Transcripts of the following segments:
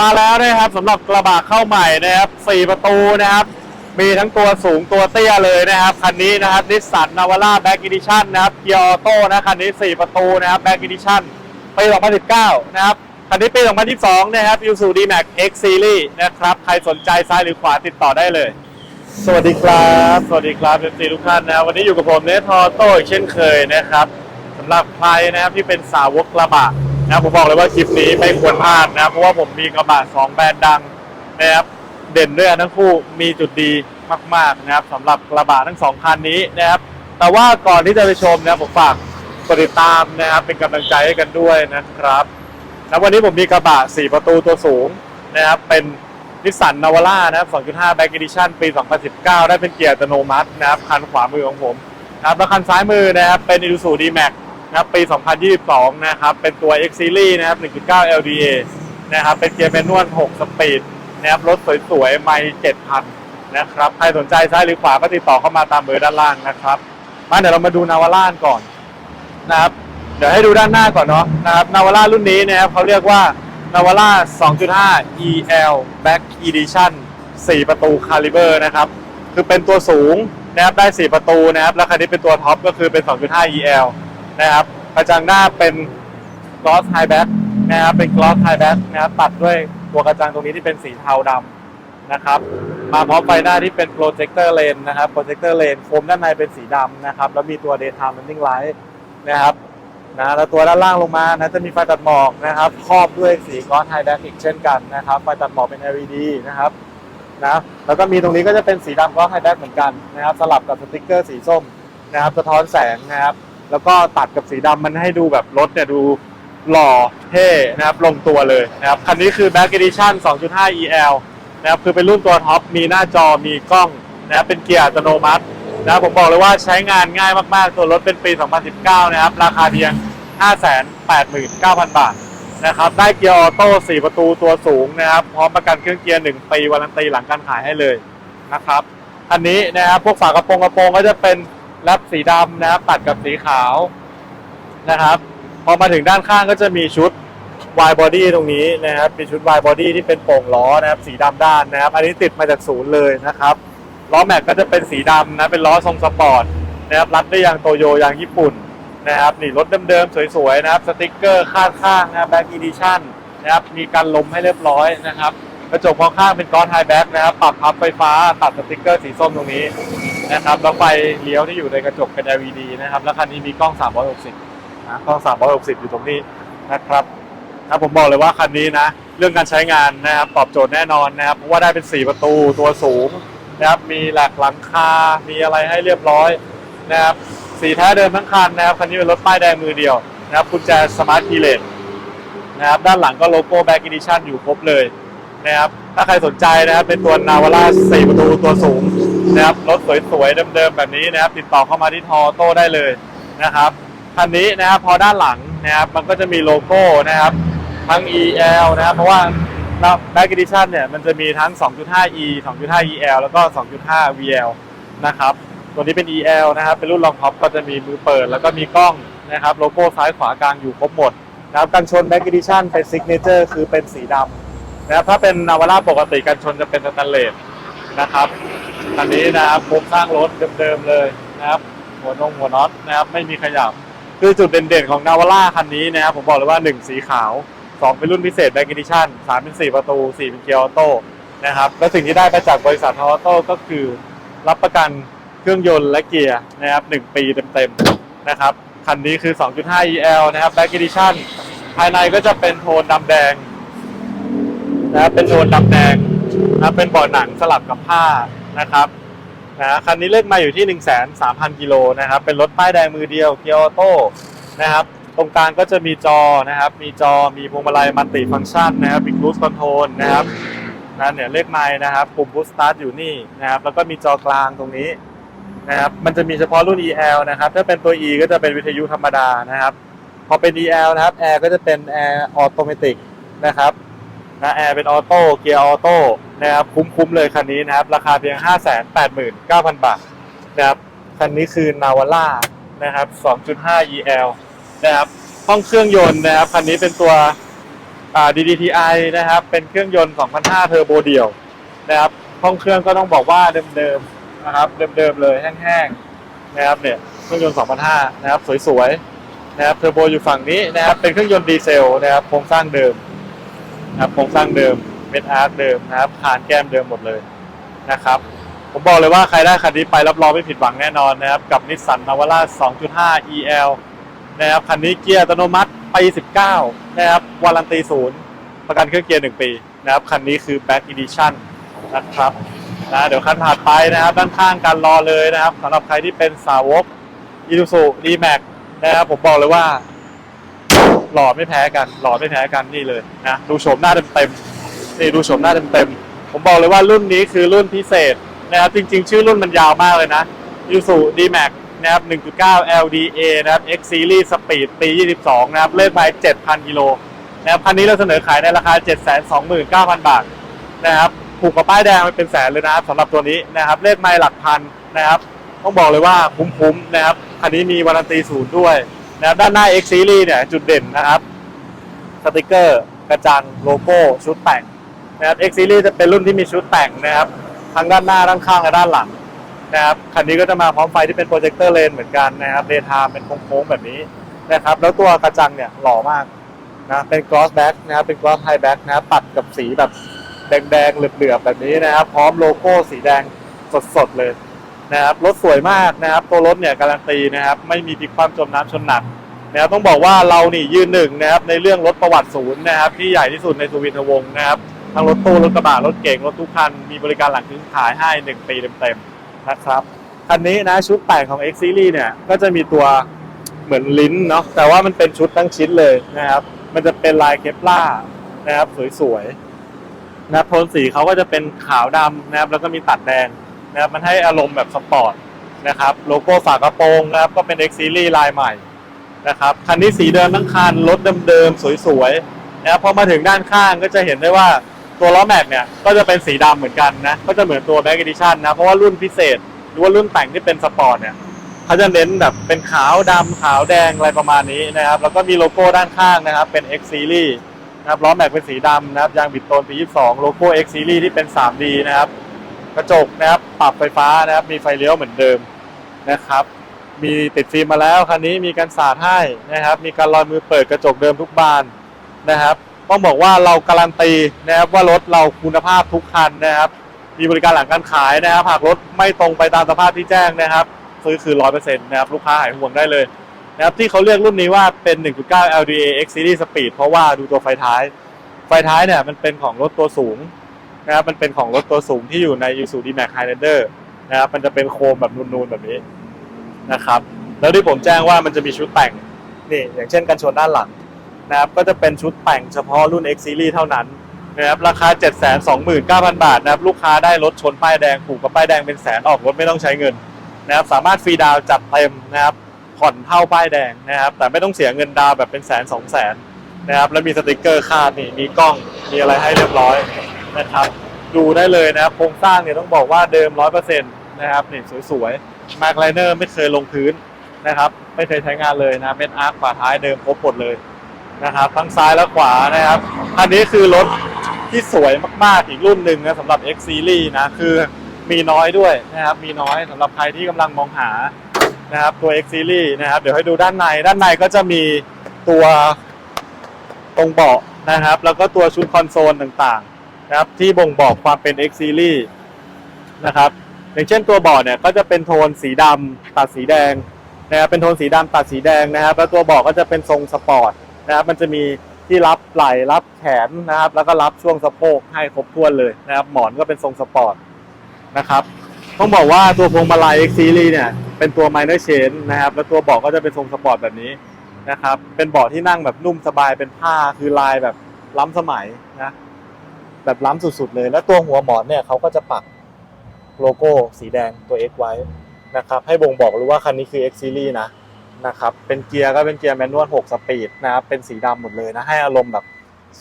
มาแล้วนะครับสำหรับกระบะเข้าใหม่นะครับ4ประตูนะครับ มีทั้งตัวสูงตัวเตี้ยเลยนะครับคันนี้นะครับนิสสันนาวาร่าแบ็กอีดิชั่นนะครับเกียร์ออโต้นะคันนี้ 4 ประตูนะครับแบ็กอีดิชั่นปี2019 นะครับคันนี้ปี2022 นะครับ u s u d Max X Series นะครับ ใครสนใจซ้ายหรือขวาติดต่อได้เลย สวัสดีครับ สวัสดีครับเอฟซีทุกท่านนะครับวันนี้อยู่กับผมเนทอโต้อีกเช่นเคยนะครับสำหรับใครนะครับที่เป็นสาวกกระบะ นะผมบอกเลยว่าคลิปนี้ไม่ควรพลาดนะเพราะว่าผมมีกระบะสองแบรนด์ดังนะครับเด่นด้วยกันทั้งคู่มีจุดดีมากๆนะครับสำหรับกระบะทั้งสองคันนี้นะครับ แต่ว่าก่อนที่จะไปชมนะผมฝากกดติดตามนะครับเป็นกำลังใจให้กันด้วยนะครับแล้ววันนี้ผมมีกระบะ4ประตูตัวสูงนะครับเป็นนิสสันนาวาร่านะครับ 2.5 Back Edition ปี 2019 ได้เป็นเกียร์อัตโนมัตินะครับ คันขวามือของผมนะครับแล้วคันซ้ายมือนะครับเป็น Isuzu D-Max นะครับปี 2022 นะครับเป็นตัว X Series นะครับ 1.9 LDA นะครับเป็นเกียร์แมนนวล 6 สปีดนะครับรถสวยๆ ไม่ 7,000 นะครับ ใครสนใจซ้ายหรือขวาก็ติดต่อเข้ามาตามเบอร์ด้านล่างนะครับ มาเดี๋ยวเรามาดูนาวาร่าก่อนนะครับ เดี๋ยวให้ดูด้านหน้าก่อนเนาะนะครับนาวาร่ารุ่นนี้นะครับเขาเรียกว่านาวาร่า 2.5 EL Back Edition 4 ประตูคาลิเบอร์นะครับ คือเป็นตัวสูงนะครับได้ 4 ประตูนะครับ แล้วคันนี้เป็นตัวท็อปก็คือเป็น 2.5 EL นะครับกระจังหน้าเป็น gloss high back นะครับเป็น gloss high back นะครับตัดด้วยตัวกระจังตรงนี้ที่เป็นสีเทาดำนะครับ มาพร้อมไฟหน้าที่เป็น projector lane นะครับ projector lane โคมด้านในเป็นสีดำนะครับ แล้วมีตัว daytime running light นะครับนะแล้วตัวด้านล่างลงมานะจะมีไฟตัดหมอกนะครับครอบด้วยสี gloss high back อีกเช่นกันนะครับไฟตัดหมอกเป็น LED นะครับนะแล้วก็มีตรงนี้ก็จะเป็นสีดำ gloss high back เหมือนกันนะครับ สลับกับสติกเกอร์สีส้มนะครับสะท้อนแสงนะครับ แล้วก็ตัดกับสีดำมันให้ดูแบบรถเนี่ยดูหล่อเท่นะครับลงตัวเลยนะครับคันนี้คือ Back Edition 2.5 EL นะครับคือเป็นรุ่นตัวท็อปมีหน้าจอมีกล้องนะครับเป็นเกียร์อัตโนมัตินะครับผมบอกเลยว่าใช้งานง่ายมากๆ ตัวรถเป็นปี 2019 นะครับ ราคาเพียง 589,000 บาทนะครับ ได้เกียร์ออโต้ 4 ประตูตัวสูงนะครับ พร้อมประกันเครื่องเกียร์ 1 ปีวารันตีหลังการขายให้เลยนะครับคันนี้นะครับพวกฝากระโปรงกระโปรงก็จะเป็น แรปสีดำนะครับตัดกับสีขาวนะครับ พอมาถึงด้านข้างก็จะมีชุด wide body ตรงนี้นะครับเป็นชุด wide body ที่เป็นโป่งล้อนะครับ สีดำด้านนะครับ อันนี้ติดมาจากศูนย์เลยนะครับล้อแม็กก็จะเป็นสีดำนะเป็นล้อทรงสปอร์ตนะครับรัดด้วยยางโตโยยางญี่ปุ่นนะครับนี่รถเดิมๆสวยๆนะครับสติกเกอร์ข้างๆนะครับแบ็กอีดิชั่นนะครับมีการลมให้เรียบร้อยนะครับกระจกมองข้างเป็นก้อนไฮแบ็กนะครับปรับพับไฟฟ้าตัดสติกเกอร์สีส้มตรงนี้ นะครับแล้วไฟเลี้ยวที่อยู่ในกระจกเป็น LED นะครับ แล้วคันนี้มีกล้อง 360นะกล้อง 360 อยู่ตรงนี้นะครับนะผมบอกเลยว่าคันนี้นะเรื่องการใช้งานนะครับตอบโจทย์แน่นอนนะครับเพราะว่าได้เป็น 4 ประตูตัวสูงนะครับมีหลักหลังคา มีอะไรให้เรียบร้อยนะครับสีแท้เดิมทั้งคันนะครับคันนี้เป็นรถป้ายแดงมือเดียวนะครับกุญแจสมาร์ทคีเลสนะครับด้านหลังก็โลโก้แบ็กอีดิชั่นอยู่ครบเลยนะครับถ้าใครสนใจนะครับเป็นตัวนาวาร่า4ประตูตัวสูง นะครับรถสวยๆเดิมๆแบบนี้นะครับ ติดต่อเข้ามาที่ทอโต้ได้เลยนะครับคันนี้นะครับพอด้านหลังนะครับมันก็จะมีโลโก้นะครับทั้ง EL นะครับเพราะว่า Back Edition เนี่ยมันจะมีทั้ง 2.5E 2.5 EL แล้วก็ 2.5 VL นะครับตัวนี้เป็น EL นะครับ เป็นรุ่นรองท็อปก็จะมีมือเปิด แล้วก็มีกล้องนะครับโลโก้ซ้ายขวากลางอยู่ครบหมดนะครับกันชน Back Edition เป็น Signature คือเป็นสีดำนะครับถ้าเป็นนาวาร่าปกติกันชนจะเป็นสแตนเลส นะครับอันนี้นะครับโครงสร้างรถเดิมๆเลยนะครับ หัวนงหัวน็อตนะครับ ไม่มีขยับ คือจุดเด่นๆของนาวาร่าคันนี้นะครับผมบอกเลยว่า 1 สีขาว 2 เป็นรุ่นพิเศษแบ c ก Edition 3เป็น4ประตู4เป็นเกียร์ออโต้นะครับและสิ่งที่ได้ไปจากบริษัทออโต้ก็คือ รับประกันเครื่องยนต์และเกียร์นะครับ1ปีเต็มๆนะครับคันนี้คือ 2.5 EL นะครับ Back Edition ภายในก็จะเป็นโทนดำแดงนะครับเป็นโทนดำแดง นะเป็นเบาะหนังสลับกับผ้านะครับนะคันนี้เลขมาอยู่ที่ 1 3 0 0 0 กิโลนะครับ เป็นรถป้ายแดงมือเดียวเกียร์ออโต้นะครับ ตรงกลางก็จะมีจอนะครับ มีจอมีพวงมาลัยมัลติฟังก์ชันนะครับมีครูสคอนโทรลนะครับนะเนี่ยเลขไม้นะครับปุ่มพุชสตาร์ทอยู่นี่นะครับ แล้วก็มีจอกลางตรงนี้นะครับ มันจะมีเฉพาะรุ่น EL นะครับ ถ้าเป็นตัว E ก็จะเป็นวิทยุธรรมดานะครับ พอเป็น EL นะครับแอร์ก็จะเป็นแอร์ออโตเมติกนะครับ นะแอร์เป็นออโต้เกียร์ออโต้นะครับคุ้มๆเลยคันนี้นะครับ ราคาเพียง 589,000 บาทนะครับคันนี้คือนาวาร่านะครับ 2.5 EL นะครับห้องเครื่องยนต์นะครับคันนี้เป็นตัวอ่า DDTi นะครับ เป็นเครื่องยนต์2,500เทอร์โบเดี่ยวนะครับห้องเครื่องก็ต้องบอกว่าเดิมๆนะครับเดิมๆเลยแห้งๆนะครับเนี่ยเครื่องยนต์2,500นะครับสวยๆนะครับเทอร์โบอยู่ฝั่งนี้นะครับเป็นเครื่องยนต์ดีเซลนะครับโครงสร้างเดิม นะครับโครงสร้างเดิมเม็ดอาร์คเดิมนะครับคานแก้มเดิมหมดเลยนะครับ ผมบอกเลยว่าใครได้คันนี้ไปรับรองไม่ผิดหวังแน่นอนนะครับ กับนิสสันนาวาร่า2.5 EL นะครับคันนี้เกียร์อัตโนมัติปี 19 นะครับ วารันตีศูนย์ประกันเครื่องเกียร์ 1 ปีนะครับ คันนี้คือ Back Edition นะครับนะเดี๋ยวคันถัดไปนะครับ ด้านข้างการรอเลยนะครับสำหรับใครที่เป็นสาวก i s u d m a x นะครับผมบอกเลยว่า หล่อไม่แพ้กัน หล่อไม่แพ้กันนี่เลยนะดูโฉมหน้าเต็มๆนี่ดูโฉมหน้าเต็มๆผมบอกเลยว่ารุ่นนี้คือรุ่นพิเศษนะครับจริง ๆ ชื่อรุ่นมันยาวมากเลยนะ i s u d m a x นะครับ 1.9 LDA นะครับ X Series Speed ปี 22 นะครับ เลขไมล์7,000 กิโลนะครับคันนี้เราเสนอขายในราคา 729,000 บาทนะครับถูกกว่าป้ายแดงไปเป็นแสนเลยนะครับสำหรับตัวนี้นะครับ เลขไมล์หลักพันนะครับ ต้องบอกเลยว่าคุ้มๆนะครับ คันนี้มีวารันตีศูนย์ด้วย นะครับด้านหน้า X Series เนี่ยจุดเด่นนะครับสติกเกอร์กระจังโลโก้ชุดแต่งนะครับ X Series จะเป็นรุ่นที่มีชุดแต่งนะครับทั้งด้านหน้าด้านข้างและด้านหลังนะครับคันนี้ก็จะมาพร้อมไฟที่เป็นโปรเจคเตอร์เลนเหมือนกันนะครับเดย์ไทม์เป็นโค้งๆแบบนี้นะครับ แล้วตัวกระจังเนี่ยหล่อมากนะเป็นก o อสแบ็กนะครับเป็นก o อสไฮแบ็กนะครับตัดกับสีแบบแดงๆเหลือบๆแบบนี้นะครับ พร้อมโลโก้สีแดงสดๆเลย นะครับรถสวยมากนะครับตัวรถเนี่ยการันตีนะครับไม่มีพลิกคว่ำจมน้ำชนหนักนะครับต้องบอกว่าเรานี่ยืนหนึ่งนะครับในเรื่องรถประวัติศูนย์นะครับที่ใหญ่ที่สุดในสุวินทวงศ์นะครับทั้งรถตู้รถกระบะรถเก๋งรถทุกคันมีบริการหลังซื้อขายให้ 1 ปีเต็มๆนะครับคันนี้นะชุดแต่งของ X Series เนี่ยก็จะมีตัวเหมือนลิ้นเนาะแต่ว่ามันเป็นชุดทั้งชิ้นเลยนะครับมันจะเป็นลายเคปล่านะครับสวยๆนะครับโทนสีเขาก็จะเป็นขาวดำนะครับแล้วก็มีตัดแดง นะครับมันให้อารมณ์แบบสปอร์ตนะครับโลโก้ฝากระโปรงนะครับก็เป็น X Series ลายใหม่นะครับคันนี้สีเดิมทั้งคันรถเดิมๆสวยๆนะครับพอมาถึงด้านข้างก็จะเห็นได้ว่าตัวล้อแม็กเนี่ยก็จะเป็นสีดำเหมือนกันนะก็จะเหมือนตัว Back Edition นะเพราะว่ารุ่นพิเศษ หรือว่ารุ่นแต่งที่เป็นสปอร์ตเนี่ยเขาจะเน้นแบบเป็นขาวดำขาวแดงอะไรประมาณนี้นะครับแล้วก็มีโลโก้ด้านข้างนะครับเป็น X Series นะครับล้อแม็กเป็นสีดำนะครับยางบิดโตนปี 22 โลโก้ X Series ที่เป็น 3D นะครับ กระจกนะครับ ปรับไฟฟ้านะครับ มีไฟเลี้ยวเหมือนเดิมนะครับ มีติดฟิล์มมาแล้วคันนี้มีการสาดให้นะครับ มีการลอยมือเปิดกระจกเดิมทุกบานนะครับ ต้องบอกว่าเราการันตีนะครับว่ารถเราคุณภาพทุกคันนะครับ มีบริการหลังการขายนะครับ หากรถไม่ตรงไปตามสภาพที่แจ้งนะครับซื้อคือร้อยเปอร์เซ็นต์นะครับ ลูกค้าหายห่วงได้เลยนะครับที่เขาเรียกรุ่นนี้ว่าเป็น 1.9 LDA X Series Speed เพราะว่าดูตัวไฟท้าย ไฟท้ายเนี่ยมันเป็นของรถตัวสูง นะครับมันเป็นของรถตัวสูงที่อยู่ใน Isuzu D-Max Highlander นะครับมันจะเป็นโคมแบบนูนๆแบบนี้นะครับ แล้วที่ผมแจ้งว่ามันจะมีชุดแต่งนี่อย่างเช่นกันชนด้านหลังนะครับก็จะเป็นชุดแต่งเฉพาะรุ่น X Series เท่านั้นนะครับราคา 729,000 บาทนะครับลูกค้าได้รถชนป้ายแดงผูกกับป้ายแดงเป็นแสนออกรถไม่ต้องใช้เงินนะครับสามารถฟรีดาวจัดเต็มนะครับผ่อนเท่าป้ายแดงนะครับ แต่ไม่ต้องเสียเงินดาวแบบเป็นแสนสองแสนนะครับแล้วมีสติกเกอร์คาดนี่มีกล้องมีอะไรให้เรียบร้อย นะครับ ดูได้เลยนะครับโครงสร้างเนี่ยต้องบอกว่าเดิม 100%นะครับเนี่ยสวยๆมาร์คไลเนอร์ไม่เคยลงพื้นนะครับ ไม่เคยใช้งานเลยนะเป็นอาร์คฝาท้ายเดิมครบหมดเลยนะครับ ทั้งซ้ายและขวานะครับอันนี้คือรถที่สวยมากๆอีกรุ่นหนึ่งนะสำหรับ X Series นะคือมีน้อยด้วยนะครับ มีน้อยสำหรับใครที่กำลังมองหานะครับตัว X Series นะครับ เดี๋ยวให้ดูด้านใน ด้านในก็จะมีตัวตรงเบาะนะครับ แล้วก็ตัวชุดคอนโซลต่างๆ นะครับที่บ่งบอกความเป็น X Series นะครับอย่างเช่นตัวเบาะเนี่ยก็จะเป็นโทนสีดำตัดสีแดงนะครับเป็นโทนสีดำตัดสีแดงนะครับแล้วตัวเบาะก็จะเป็นทรงสปอร์ตนะครับมันจะมีที่รับไหล่รับแขนนะครับ แล้วก็รับช่วงสะโพกให้ครบถ้วนเลยนะครับ หมอนก็เป็นทรงสปอร์ตนะครับต้องบอกว่าตัวพวงมาลัย X Series เนี่ยเป็นตัว minor chain นะครับ แล้วตัวเบาะก็จะเป็นทรงสปอร์ตแบบนี้นะครับ เป็นเบาะที่นั่งแบบนุ่มสบายเป็นผ้าคือลายแบบล้ำสมัยนะ แบบล้ำสุดๆเลย แล้วตัวหัวหมอนเนี่ยเขาก็จะปักโลโก้สีแดงตัว X ไว้นะครับ ให้บ่งบอกรู้ว่าคันนี้คือ X Series นะนะครับ เป็นเกียร์ก็เป็นเกียร์แมนนวล6สปีดนะครับ เป็นสีดำหมดเลยนะ ให้อารมณ์แบบ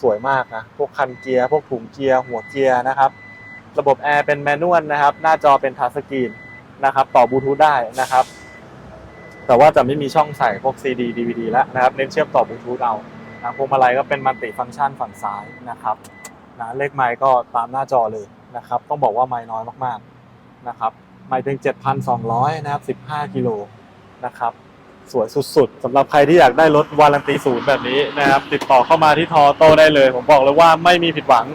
สวยมากนะ พวกคันเกียร์ พวกถุงเกียร์ หัวเกียร์นะครับ ระบบแอร์เป็นแมนนวลนะครับ หน้าจอเป็นทัชสกรีนนะครับ ต่อบลูทูธได้นะครับ แต่ว่าจะไม่มีช่องใส่พวก CD DVD แล้วนะครับ เน้นเชื่อมต่อบลูทูธเอานะพวงมาลัยก็เป็นมัลติฟังก์ชันฝั่งซ้ายนะครับ นะเลขไมค์ก็ตามหน้าจอเลยนะครับ ต้องบอกว่าไมค์น้อยมากๆนะครับไมค์เพียง7,200 นะครับ 15 กิโลนะครับสวยสุดๆสำหรับใครที่อยากได้รถวารันตีศูนย์แบบนี้นะครับ ติดต่อเข้ามาที่ทอโต้ได้เลย ผมบอกเลยว่าไม่มีผิดหวัง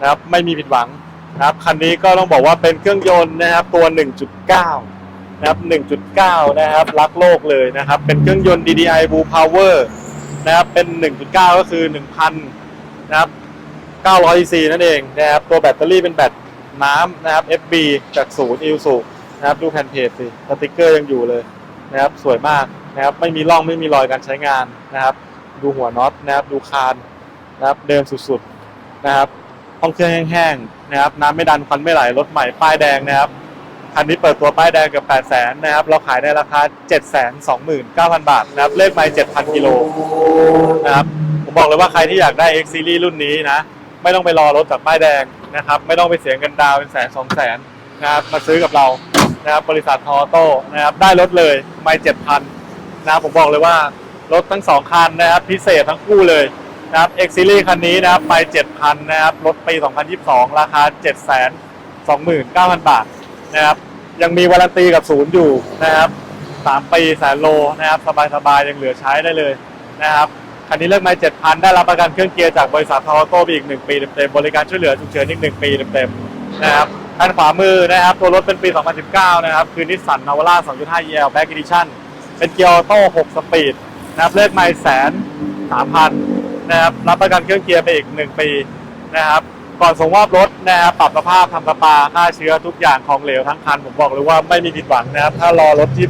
นะครับไม่มีผิดหวังนะครับคันนี้ก็ต้องบอกว่าเป็นเครื่องยนต์นะครับตัว 1.9 นะครับ 1.9 นะครับรักโลกเลยนะครับ เป็นเครื่องยนต์ DDI Blue Power นะครับเป็น 1.9 ก็คือ 1,000 นะครับ 900 cc นั่นเองนะครับ ตัวแบตเตอรี่เป็นแบตน้ำนะครับ FB จากศูนย์อิลสุนะครับ ดูแผ่นเพจสิสติกเกอร์ยังอยู่เลยนะครับ สวยมากนะครับ ไม่มีร่องไม่มีรอยการใช้งานนะครับ ดูหัวน็อตนะครับ ดูคานนะครับ เดิมสุดๆนะครับ ห้องเครื่องแห้งๆนะครับ น้ำไม่ดันควันไม่ไหล รถใหม่ป้ายแดงนะครับ คันนี้เปิดตัวป้ายแดงเกับ8 0 0 0 0นะครับ เราขายในราคา 729,000 บาทนะครับ เลขไมล์7,000กิโลนะครับ ผมบอกเลยว่าใครที่อยากได้ X Series รุ่นนี้นะ ไม่ต้องไปรอรถจากป้ายแดงนะครับ ไม่ต้องไปเสียเงินดาวเป็นแสนสองแสนนะครับมาซื้อกับเรานะครับบริษัททอโต้นะครับได้รถเลยไม่เจ็ดพันนะครับผมบอกเลยว่ารถทั้งสองคันนะครับพิเศษทั้งคู่เลยนะครับ X Series คันนี้นะครับไม่เจ็ดพันนะครับรถปี 2022 ราคา7 2 9 0 0 0บาทนะครับยังมีวารันตีกับศูนย์อยู่นะครับสามปีแสนโลนะครับสบายๆยังเหลือใช้ได้เลยนะครับ คันนี้เลือกไม้เจ็ดพันได้รับประกันเครื่องเกียร์จากบริษัททอโต้อีกหนึ่งปีเต็มๆบริการช่วยเหลือฉุกเฉินอีกหนึ่งปีเต็มๆนะครับด้านขวามือนะครับตัวรถเป็นปี 2019 นะครับคือนิสสันนาวาร่า 2.5 EL Back Edition เป็นเกียร์ออโต้ 6 สปีดนะครับเลือกไม้แสนสามพันนะครับรับประกันเครื่องเกียร์ไปอีก 1 ปีนะครับก่อนส่งมอบรถนะครับปรับสภาพทำสปาฆ่าเชื้อทุกอย่างของเหลวทั้งคันผมบอกเลยว่าไม่มีผิดหวังนะครับถ้ารอรถที่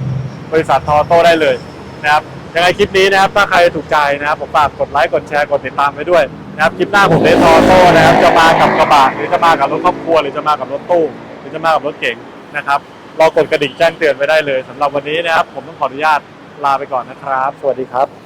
บริษัททอโต้ได้เลยนะครับ ยังไงคลิปนี้นะครับ ถ้าใครถูกใจนะครับ ผมฝากกดไลค์กดแชร์กดติดตามไปด้วยนะครับ คลิปหน้าผมเลทอโต้นะครับ จะมากับกระบะหรือจะมากับรถครอบครัว หรือจะมากับรถตู้หรือจะมากับรถเก๋งนะครับรอกดกระดิ่งแจ้งเตือนไว้ได้เลยสำหรับวันนี้นะครับ ผมต้องขออนุญาตลาไปก่อนนะครับ สวัสดีครับ